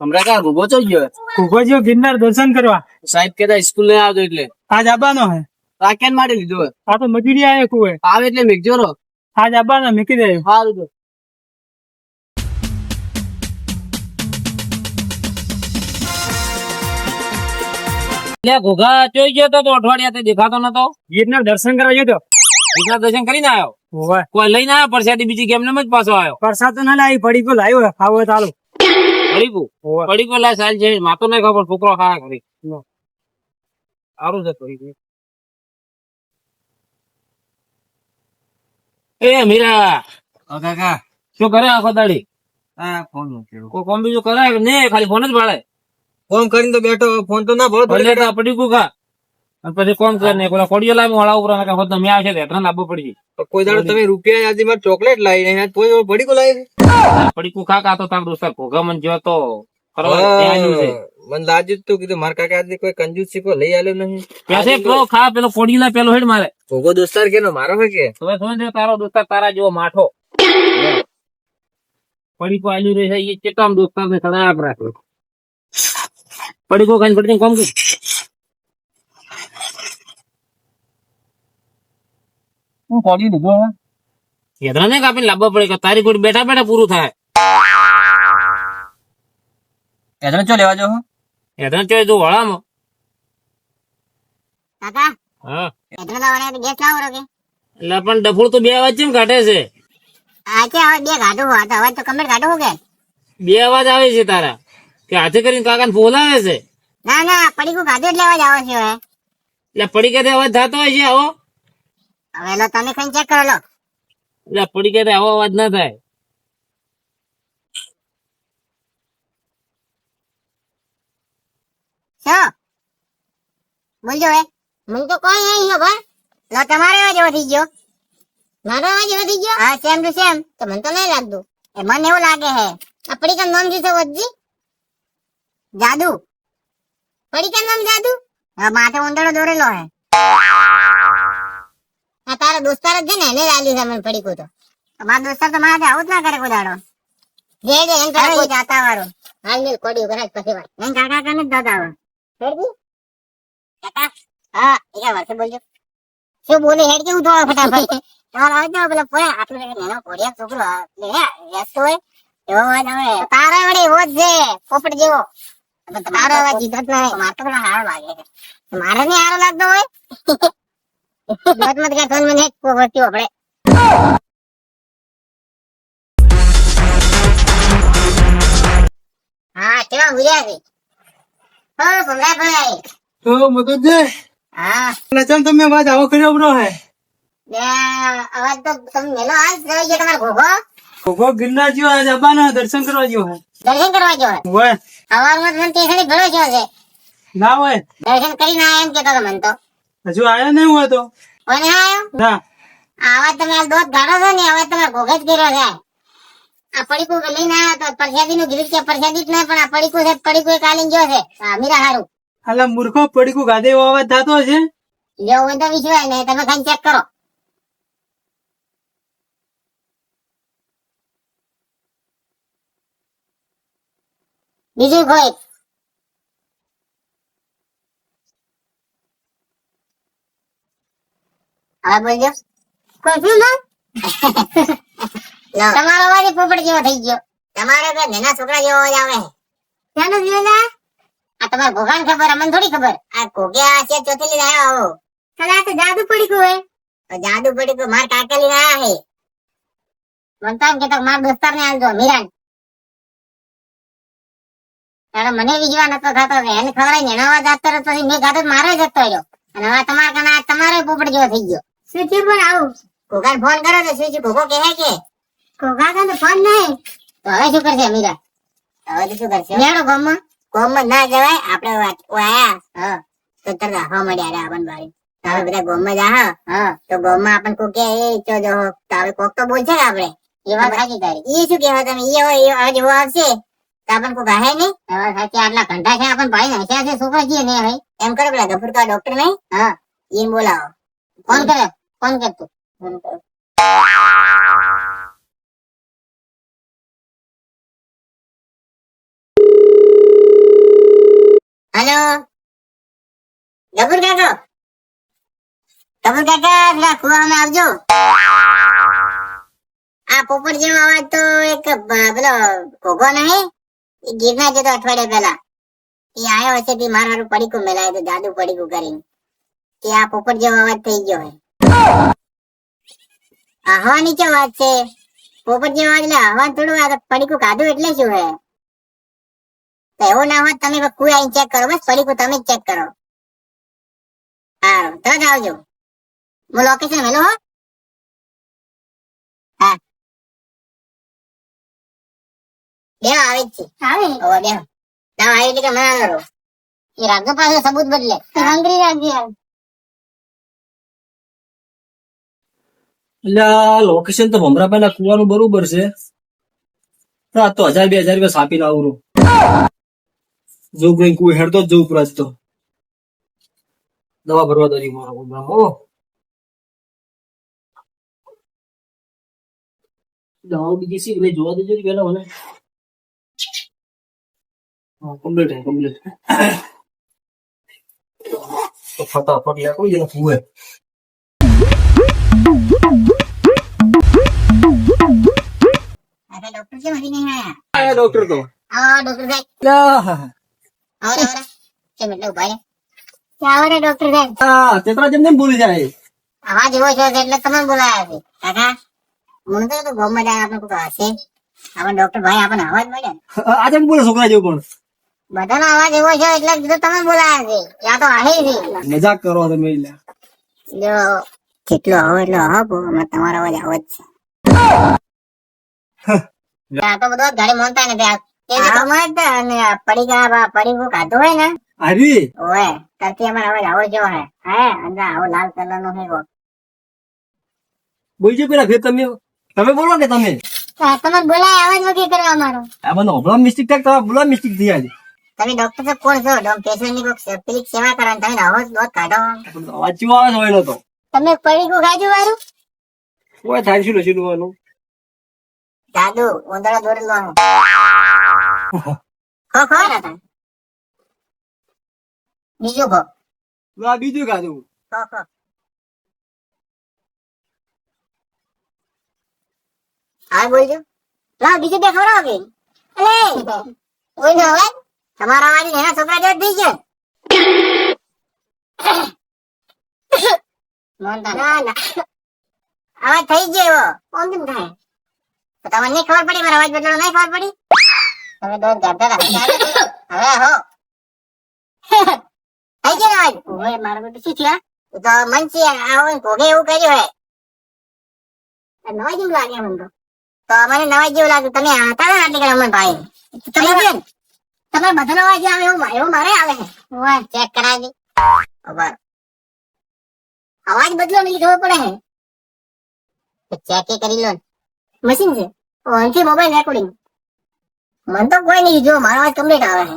હમણાં કા ઊભો છો? ગયો ઊભો ગિરનાર દર્શન કરવા. સાહેબ કેતા સ્કૂલ નહીં આવજો એટલે. આજ આવવાનો હે. આ કેન માટે લીધો આ તો મજૂરી આવે કુએ આવે એટલે મેકજો રો આજ આવવાનો મેકી દે સારું તો. લે ઘોઘા ચોઈ ગયો તો તો અઠવાડિયા દેખાતો નતો. ગીરના દર્શન કરવા ગયો તો. દર્શન કરીને આવ્યો? કોઈ લઈને આવ્યો? પરસાદી બીજી કેમ જ પાછો આવ્યો? પરસાદ તો ના લાવી પડી ગયો લાવ્યો તો હાલો પડીકું પડીકુ લા સાલ છે માતો નહીં ખબર છોકરો ખા કરી. સારું છે પડીકું એ મીરા. કાકા. શું કરે આખો દાડી? હા ફોન મૂકેલો કોઈ કોમ બીજું કરાય કે નહીં? ખાલી ફોન જ ભાડે ફોન કરીને તો બેઠો. ફોન તો ના ભરો ભલે તો પડીકું ખા. અને પછી કોમ કરે ને પેલા કોડિયો લાવી વાળા ઉપર કે હોત તમે આવશે તો હેઠળ લાવવું પડી કોઈ દાડો તમે રૂપિયા યાદી માં ચોકલેટ લાવી ને પડીકુ પડી લાવી પડીકું ખા કા તો તાર દોસ્ત ઘોઘા મને જો તો. મને લાગ્યું જ તું કીધું મારા કાકા આજે કોઈ કંજૂસ શીખો લઈ આવ્યો નહીં. પેસે પેલો ખા પેલો કોડિયો પેલો હેડ મારે. ભોગો દોસ્તાર કેનો મારો હે કે? તમે સમજ તારો દોસ્તાર તારા જેવો માઠો. પડીકો આલ્યું રહે છે એ ચેટામ દોસ્તાર ને ખરાબ રાખે. પડીકો ખાઈને પડી કોમ કે હું કોડી લીધો હેદરા ને કાપીને લાવવા પડે કે તારી કોઈ બેઠા બેઠા પૂરું થાય. કેદરા ચો લેવા જો કેદરા ચો તું વળામાં? કાકા હા. એટલા વાળા તો ગેસ લાવો કે એટલે પણ ડફોળ તો બે અવાજ કેમ કાઢે છે? આ કે હવે બે ગાડું હોય તો હવે તો કમ્પ્લીટ ગાડું કે? બે અવાજ આવે છે તારા. કે હાથે કરીને કાકાને બોલાવે છે? ના ના પડી પડીકું ગાડું એટલે અવાજ આવે છે એટલે પડી કે અવાજ થતો હોય છે આવો. હવે લો તમે કઈ ચેક કરો લો. એટલે પડી કે આવો અવાજ ના થાય. શું? બોલજો હવે. મને તો કોઈ નહીં ખબર લો, તમારો અવાજ એવો થઈ ગયો. મારો અવાજ એવો થઈ ગયો? હા સેમ ટુ સેમ તો મને તો નહીં લાગતું. એ મને એવું લાગે હે. આ પડીકા નામ શું છે વચ્ચી જાદુ. પડીકા નામ જાદુ? હા, માથે ઉંદરડો દોરેલો હે. આ તારો દોસ્તાર જ છે ને એને લાલ્યું છે મને પડીકું તો. મારો દોસ્તાર તો મારા આવું જ ના કરે કોઈ જે જે એમ કરે કોઈ જાતા વાળો. હાલ મિલ કોડી કરે પછી વાત. એમ કાકા કને દાદા આવે હેડજી. કાકા. હા એ કે વર્ષે બોલજો. શું બોલે હેડ કેવું તો ફટાફટ. તમારો આવે તો પેલા પોયા. આટલું એક નાનો કોડિયા છોકરો લે વ્યસ્ત હોય. એવો અવાજ આવે તારા વડે એવો જ છે પોપટ જેવો. પણ તમારો અવાજ જીતત નહીં. મારે તો સારો લાગે મારે નહીં સારો લાગતો હોય. મત મત કે ફોન મને પોપટ્યું આપણે હા કેવા ઉર્યા છે હો ભમરા ભાઈ તો મગજ? હા. લચમ તમે અવાજ આવો કર્યો બરો હે? અવાજ તો તમે મેલો આજ રહી ગયો તમારો ઘોઘો. ઊભો ગિરનાર જેવો આજ આવવાનો હે, દર્શન કરવા જેવો હે. દર્શન કરવા જો ઓવે સવારમાં મને ટેસડી ભરો છો છે. ના હોય. દર્શન કરીને આયા એમ કેતો મને તો. હજુ આયો નહીં હોય તો? કોને આયો? ના. આવા તમે આ દોત ગાડો છો ને હવે તમે ઘોઘે જ કર્યો છે. આ પડીકુ લઈને આવ્યો તો પરસાદી નું કીધું કે પરસાદી જ નહીં પણ આ પડીકુ છે પડીકુ એક કાલીન ગયો છે. આ મીરા હારું. આલા મૂર્ખો પડીકુ ગાદે એવો અવાજ થતો હશે? જેવો હોય તો વિશ્વાસ નહીં તમે ખાલી ચેક કરો. બીજું કોઈ? હવે બોલજો કોઈ શું ના તમારો અવાજ પોપડ જેવો થઈ ગયો. તમારે બે નેના છોકરા જેવો જ આવે. છે શાનો આ? તમારે ભોગાન ખબર અમને થોડી ખબર. આ ઘોગ્યા છે ચોથી લઈને આવ્યો આવો તો જાદુ પડી ગયું હે જાદુ પડી ગયું માર કાકા લઈને આયા હે. કે તો માર દોસ્તાર ને આલજો મીરાન. ત્યારે મને વિજવા નતો થતો કે એને ખબર ને એના અવાજ આપતો પછી મેં ગાતો મારો જતો રહ્યો. અને હવે તમારા કના આ પોપડ જેવો થઈ ગયો. શું પણ આવું. કોકા ફોન કરો તો છે ઘોઘો કહે કે? ઘોઘા કને ફોન નહીં. તો હવે શું કરશે મીરા હવે તો શું કરશે? મેળો ગોમમાં. ગોમમાં ના જવાય આપણે ઓ આયા તો તરત હા મળ્યા રે આપણ બારી. હવે બધા ગોમમાં જા હા. હા. તો ગોમમાં આપણ કો કે એ ચો જો તો હવે કોક તો બોલશે ને આપણે? એ વાત સાચી તારી એ શું કહેવા તમે? એ હોય એ હવે જેવો આવશે. તો આપણ કો ગાહે નહીં. હવે સાચી આટલા ઘંટા છે આપણ ભાઈ નાખ્યા છે છોકરા છે ને હવે એમ કરો પેલા ગફુરકા ડોક્ટર નહીં હા. એને બોલાવો. ફોન કરે? ફોન કર તું હેલો ગબુર કાકો ગબુર કાકા પેલા કુવામાં આવજો આ પોપટ જેવો અવાજ તો એક પેલો ઘોઘો નહીં એ ગીરના જતો અઠવાડિયા પેલા એ આયો હશે તે મારા પડીકું મેલાય તો જાદુ પડીકું કરીને કે આ પોપટ જેવો અવાજ થઈ ગયો હે આ કે વાત છે? પોપટ જેવો એટલે આહવાન થોડું આ પડીકું કાઢું એટલે શું હે? તો એવું ના હોય તમે કોઈ આઈને ચેક કરો બસ પડીકું તમે જ ચેક કરો. હા તરત આવજો. હું લોકેશન મેલો હો. હા. બે આવે જ છે. આવે. ઓ બે ના આવી એટલે કે મને એ રાખજો પાસે સબૂત બદલે. હંગરી રાખજે એટલે આ લોકેશન તો ભમરાભાઈ ના કુવાનું બરોબર છે. આ તો હજાર બે હજાર રૂપિયા સાપીને આવરું જો કઈ કુ હેડતો જ જવું પડે તો. દવા ભરવા દરી મારો. ઓ દવાઓ બીજી સી એટલે જોવા દેજો ને પેલા મને. હા કમ્પ્લીટ હે કમ્પ્લીટ ફટાફટ લે કોઈ જેને કુએ આયા? આ ડોક્ટર તો. તેતરા જેમ જેમ જાય. છે એટલે તમે બોલાયા છે. કાકા મને જાય આપણે કોઈ હશે. આપણે ડોક્ટર ભાઈ આપણને અવાજ મળે આજે બોલે છોકરા જેવું પણ. બધાનો અવાજ એવો છે એટલે તમે બોલાયા છે. યા તો આહી છે. મજાક કરો તમે જો જેટલો આવો એટલો આવો હમણાં તમારો અવાજ આવો જ છે. આ તો બધો ગાડી મોનતા નથી. આ એ તો ગમે જ ને આ પડી ગયા બા પડી ગયું હોય ને. આવી? ઓય તરતી અમારો અવાજ આવો જો હે. હે અંદર આવો લાલ કલર નો હે બોલજો પેલા ફેર તમે. તમે બોલો કે તમે? તમે બોલાય અવાજ વગી કરવા અમારો. આ મને હમણાં મિસ્ટેક થાય બોલો મિસ્ટેક થઈ આજે તમે ડોક્ટર સાહેબ કોણ છો? ડોમ પેશન્ટની કોઈ પેલી સેવા કરો ને તમે અવાજ બહુ કાઢો. અવાજ ચેવો આવે છે એનો તો. તમે પડી ગયું ખાજુ વારું કોઈ થાય શું લસી નું દાદુ ઉંદરો દોરેલો ખો ખો બીજું ખો આ બીજું કાઢું ખો ખો હા બોલજો. લા બીજું બે ખવડાવો કે? અલે કોઈ નો અવાજ તમારા અવાજ એના છોકરા જેવો થઈ ગયો. અવાજ થઈ ગયો એવો. ઓમ કેમ થાય? તો તમને નહીં ખબર પડી, મારો અવાજ બદલો નહીં ખબર પડી? તમે તો જાતા હવે હો. થઈ ગયો અવાજ? ઓય, મારા બેટું શું થયા એ તો મનસી આવો ભોગે એવું કર્યું હે. નવા જેવું લાગે મને તો તો મને નવા જેવું લાગ્યું તમે હતા ને આટલી ઘડી ભાઈ. તમે બેન તમારે બધાનો અવાજ આવે એવું એવું મારે આવે છે. ચેક કરાવી. ખબર અવાજ બદલો નહીં જોવો પડે હે. ચેક કરી લો મશીન છે. ઓનથી મોબાઈલ રેકોર્ડિંગ મન તો કોઈ નહીં જો, મારો અવાજ કમ્પ્લીટ આવે હે.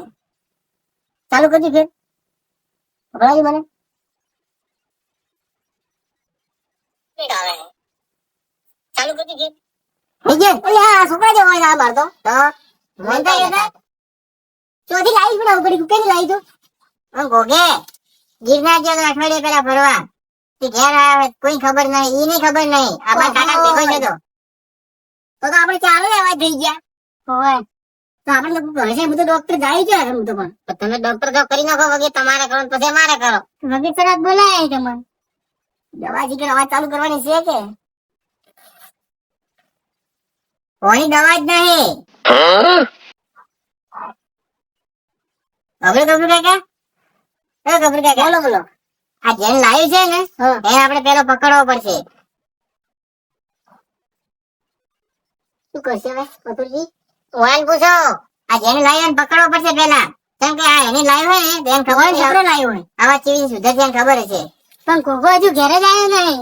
ચાલુ કરી ફેર. ખબરાજી મને. આવે ચાલુ કરી ફેર. થઈ આ છોકરા જેવો અવાજ આવે મારતો તો. મન તો ચોથી લાવી પણ ઉપડી કેની લાવી તું ગોગે ગિરનાર અઠવાડિયે પેલા ફરવા. તે ઘેર આવે કોઈ ખબર નહીં ઈ નહીં ખબર નહીં. આ કાકા ભેગો છે તો. તો તો આપણે ચાલુ લેવા અવાજ થઈ ગયા. હોય. તો આપણે લોકો કહે છે બધું ડોક્ટર જાય છે હું તો પણ. તમે ડોક્ટર તો કરી નાખો વગે તમારે કરો પછી અમારે કરો. વગે તરત બોલાય તમે દવા જીગર અવાજ ચાલુ કરવાની છે કે? કોઈ દવા જ નહીં. ગબરું ગબરું કાકા? એ ગબરું કાકા? બોલો બોલો. આ જેન લાવ્યું છે ને એને આપણે પેલો પકડવો પડશે. શું કરશે હવે પતુલજી ઓયાન પૂછો. આ જેને લાવ્યો એને પકડવો પડશે પેલા. કેમ કે આ એની લાવ્યો હોય ને એને ખબર છે. લાવ્યો હોય. આવા ચીવી સુધર છે ખબર છે. પણ કોકો હજુ ઘરે જ આવ્યો નહીં.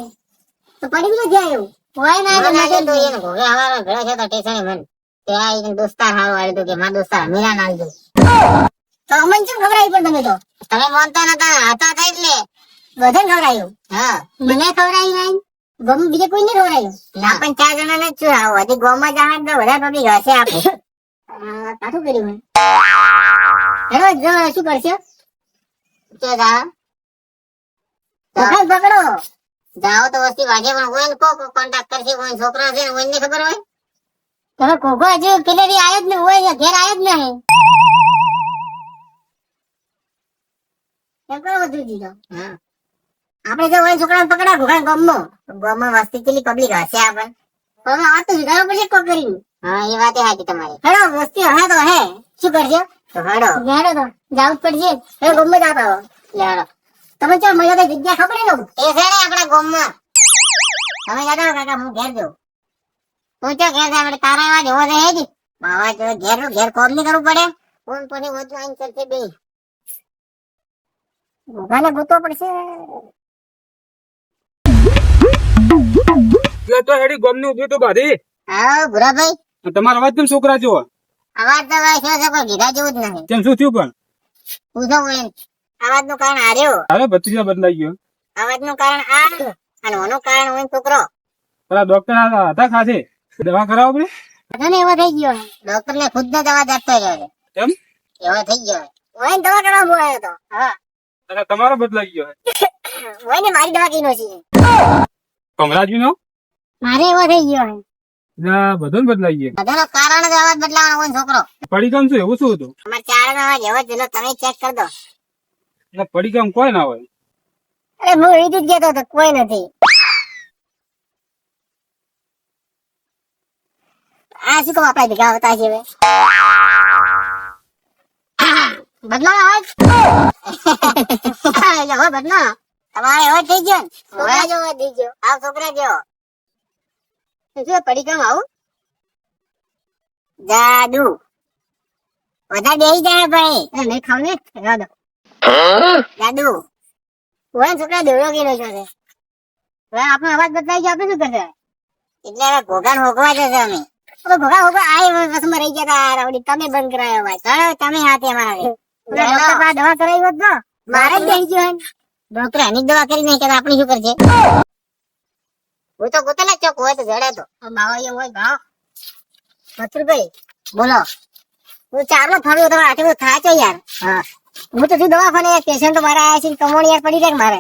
તો પડી ગયો જાય એવું હોય ના તો તો એને ઘોઘે હવાનો ભેળો છે તો ટેન્શન મન. તે આ એક દોસ્તાર હારો આવ્યો તો કે મારા દોસ્તાર મીરા ના આવજો તો અમને કેમ ખબર આવી પણ તમે તો? તમે માનતા નતા હતા એટલે. બધાને ખવડાયું? હા. મને ખવડાયું નહીં. ગમ બીજે કોઈ નહીં ખવડાયું? ના. પણ ચાર જણા ને છું. આવો હજી ગોમાં જહાજ તો વધારે પબ્લિક હશે આપણે કાઠું કર્યું મેં. હેલો જો શું કરશે? કે જા પકડ પકડો. જાઓ તો વસ્તી વાગે પણ કોઈ કો કોન્ટેક્ટ કરશે કોઈ છોકરો છે ને કોઈને ખબર હોય? તમે કોકો હજુ પેલેથી આવ્યો જ ને હોય ઘેર આવ્યો જ નહીં. એમ કરો બધું દીધો હા. આપણે જો હોય છોકરાને પકડા ઘોડા ગામમાં ગામમાં વસ્તી કેટલી પબ્લિક હશે આપણ પણ. આ તો સુધારવું પડશે કોક કરીને. હા એ વાત હાચી તમારી. હેડો વસ્તી હે તો હે. શું કરજો? તો હેડો. હેડો તો જાવું જ પડશે. હેડો ગામમાં જાતા હો હેડો. તમે ચાલ મજા કઈ જગ્યા ખબર નહીં એ છે ને આપણા ગામમાં. તમે જાતા કાકા હું ઘેર જાઉં. તું ચો ઘેર જા આપણે તારા એવા જેવો છે હેજ બાવા જો ઘેરનું ઘેર કોમ નહીં કરવું પડે. ફોન પછી વધુ આઈને કરશે બે ગોગાને ગોતવો પડશે. એટલે તો હેડી ગોમની ઊભી તો બાધી. હા ભુરાભાઈ. તમારો અવાજ કેમ છોકરા જેવો? અવાજ તો છે ગીધા જેવું જ નહીં કેમ શું થયું પણ? પૂછો અવાજનું કારણ હાર્યો. હવે ભત્રીજા બદલાઈ ગયો. અવાજનું કારણ આ અને ઓનું કારણ હું છોકરો. પેલા ડોક્ટર હતા ખાસે? દવા કરાવો પડે બધાને એવો થઈ ગયો. ડોક્ટર ને ખુદ ને દવા જાતો રહ્યો કેમ? એવો થઈ ગયો. હોય ને દવા કરવા બોલાયો તો. હા. તમારો બદલાઈ ગયો. હોય ને મારી દવા કીનો છે. કમરાજી નો મારે એવો થઈ ગયો ના બધું બદલાઈ ગયું બધાનો કારણ જ અવાજ બદલાવાનો હોય છોકરો. પડી કામ શું એવું શું હતું? અમાર ચાર નો અવાજ એવો જ એનો તમે ચેક કરી દો. એટલે પડી કામ કોઈ ના હોય. અરે હું એ જ કહેતો હતો કોઈ નથી. આ શું કહો આપણે ભેગા હોતા છે હવે બદલાવો અવાજ બદલાવો તમારે એવો થઈ ગયો ને? છોકરા જેવો થઈ ગયો. આ છોકરા જેવો. શું પડી કામ આવું? જાદુ. બધા બેસી જાય ભાઈ. નહીં ખાવ ને રહેવા દો. જાદુ. ઓય છોકરા દેવડો ગયેલો છે હવે આપણો અવાજ બદલાઈ ગયો આપણે શું કરશે? એટલે હવે ઘોઘાન હોગવા જશે અમે. ઘોઘા હોગવા આ વસમાં રહી ગયા તા રાવડી તમે બંધ કરાયો અવાજ. તમે હાથે અમારા. દવા કરાવી હોત તો? મારે જ ગયો ડોક્ટર આની દવા કરી નહીં કે આપણે શું કરશે હું તો ગોતેલા ચોક હોય તો જડે તો. બાવા હોય ભાવ. મથુરભાઈ બોલો. હું ચારનો ફર્યો તમારે આટલું થાય છે યાર. હા. હું તો શું દવાખાને પેશન્ટ મારા આવ્યા છે કમોણી યાર પડી જાય મારે.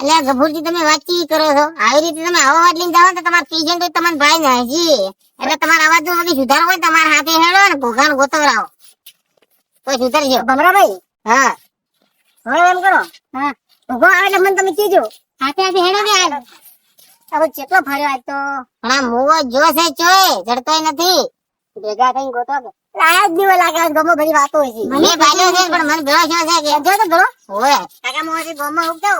એટલે ગભુરજી તમે વાતચીત કરો છો? આવી રીતે તમે આવો અવાજ લઈને જાઓ તો તમારા પેશન્ટ હોય તમારા ભાઈ ને હજી. એટલે તમારા અવાજ નો સુધાર હોય તમારા હાથે હેડો ને ભોગાન ગોતવરાવો. કોઈ સુધરજો. ભમરાભાઈ? હા. હવે એમ કરો. હા. ભોગો આવે એટલે મને તમે કીજો હાથે હાથે હેડો ને હાલ. હવે કેટલો ફર્યો આજ તો. પણ આ મોવો જોશે ચોય જડતોય નથી. ભેગા થઈને ગોતો કે. આયા જ દીવો લાગે ગમો બધી વાતો હોય છે. મને ભાઈઓ છે પણ મને ભેળો છે કે. જો તો ભેળો હોય કાકા મોવો થી ગમો ઉગતો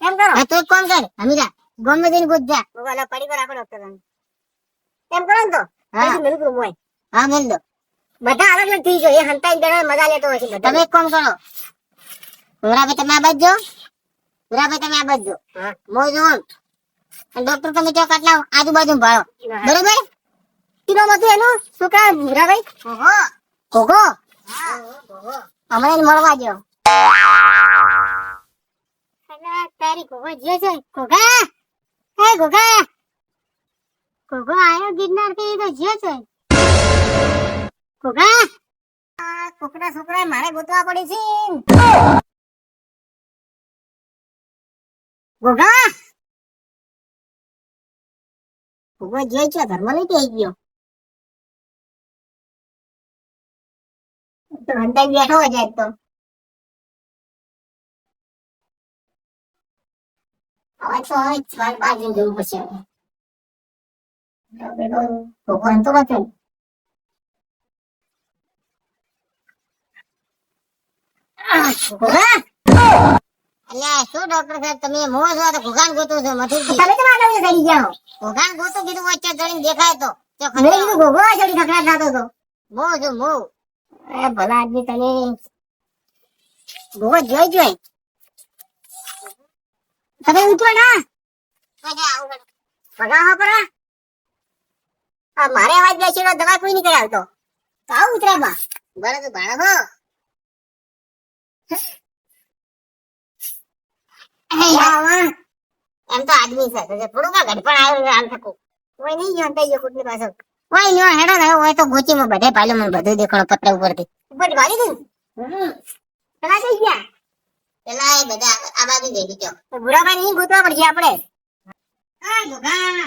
એમ કરો? હા તું એક કર. અમીરા ગમે જઈને જા. ઓલા પડી પર આપણે ડોક્ટર એમ કરો ને તો. હા. મેલ કરું મોય હા મેલ દો. બધા અલગ અલગ થઈ ગયો. એ હંતાઈ ગણા મજા લેતો હોય છે તમે એક કામ કરો. પુરાભાઈ તમે આ બાજુ પુરાભાઈ તમે આ બાજુ મો જોવો ડોક્ટર તમે ચોક આટલા આજુબાજુ ભાળો. બરોબર? કિલો હતું એનું શું કહે ભૂરાભાઈ કોકો હમણાં એને મળવા ગયો તારી કોકો જે છે. કોકા હે ઘોઘા ઘોઘો આયો ગિરનાર કે તો જે છે. આ કોકના છોકરા મારે ગોતવા પડી છે. જે છે, ધર્મ તો હંતાઈ બેઠો જાય તો. હવે તો હવે ચાર બાજુ જવું પડશે ભગવાન તો બચે અલ્યા શું ડોક્ટર સાહેબ તમે મોં છો ઘોઘાન ગોતો છો મથુરજી. તમે કેમ આગળ ચડી ગયા ઘોઘાન ગોતો કીધું વચ્ચે ચડીને દેખાય તો. તે કીધું ઘોઘો ચડી ખખડાટ થતો તો મો છું મો. એ ભલા આદમી તને ઘોઘો જોઈ જોઈ. તમે ઉઠો ના પગા હા પરા. આ મારે અવાજ બેસેલો દવા કોઈ નહીં કરાવતો. તો આવું ઉતરે બા. બરાબર ભાડો હો. એમ તો આદમી છે થોડું કા ઘડપણ આવ્યું આમ થકું. કોઈ નહીં ગયો અંતાઈ ગયો કુટની પાસે કોઈ નહીં હેડો ને હોય તો ગોચીમાં બધે પાલ્યો મને બધું દેખાડો પત્ર ઉપરથી. ઉપર ગાડી દઉં પેલા ગયા? એ બધા આ બાજુ જઈ દીધો ભૂરાભાઈ નહીં ગોતવા પડશે આપણે. હા? ગોગા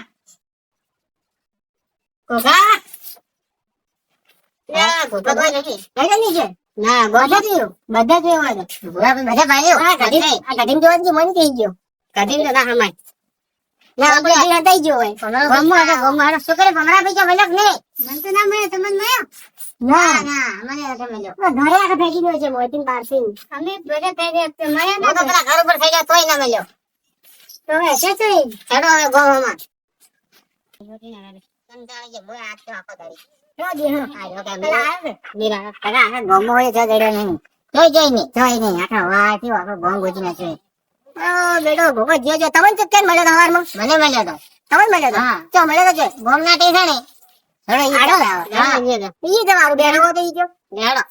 ગોગા છે? ના, બધા જોયું. બધા જોયું તો. બધા ભાઈઓ. આ ગયો, મને તો ના હમાય. ના, આપણે હજી હટાઈ ગયો હોય. ગોમમાં હતા, ગોમમાં હતા. શું કરે, ભમરાભાઈ કે મલક નહીં? મને તો ના મળ્યો, તમને મળ્યો? ના, ના, મને નથી મળ્યો. ઘરે આગળ ફેંકી ગયો છે, મોતીન પારસી. અમે બધા તો ના. તો પેલા ઘર ઉપર થઈ ગયા, તોય ના મળ્યો. તો હશે તો ઈ. હેડો હવે ગોવામાં. કંટાળી ગયો, બોય આજ તો આખો દાડી. ગોમ તો મળ્યો તો સવારમાં? મને મળ્યો તો. તમને મળ્યો તો? ચો, મળ્યો તો છે. ગોમના ટેસણે. હેડો, ઈ ઈ તમારું બેઠો હતો ઈ જો. હેડો.